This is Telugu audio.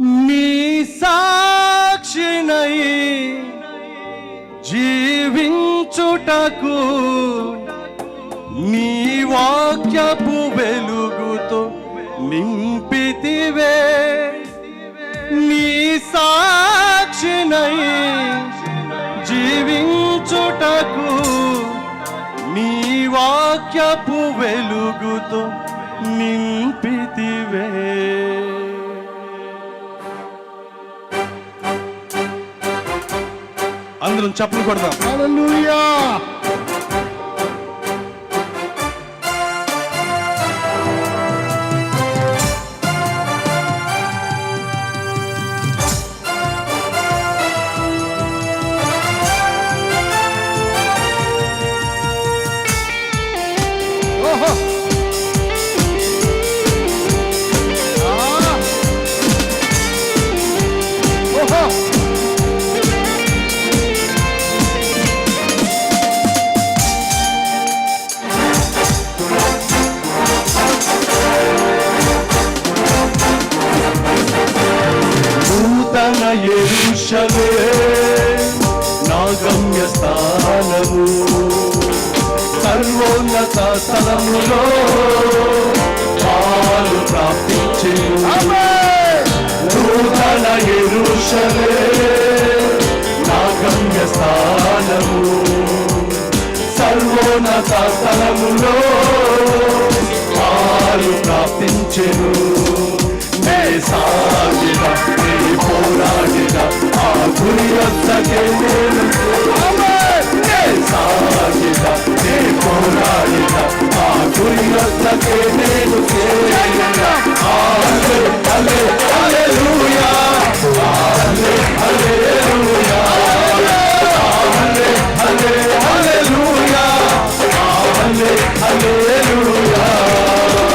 నీ సాక్షినై జీవించుటకు నీ వాక్యపు వెలుగుతో నింపితివే. నీ సాక్షినై జీవించుటకు నీ వాక్యపు వెలుగుతో నింపితివే. అందరం చప్పులు కొడదాం Oh! దేశమే నాగమ్య స్థానము సర్వోన్నత స్థలములో పాలు ప్రాప్తించే. నూతన ఎరుషలే నాగమ్య స్థానము సర్వోన్నత స్థలములో పాలు ప్రాప్తించెను సాగి పోరాడి Tá querendo ter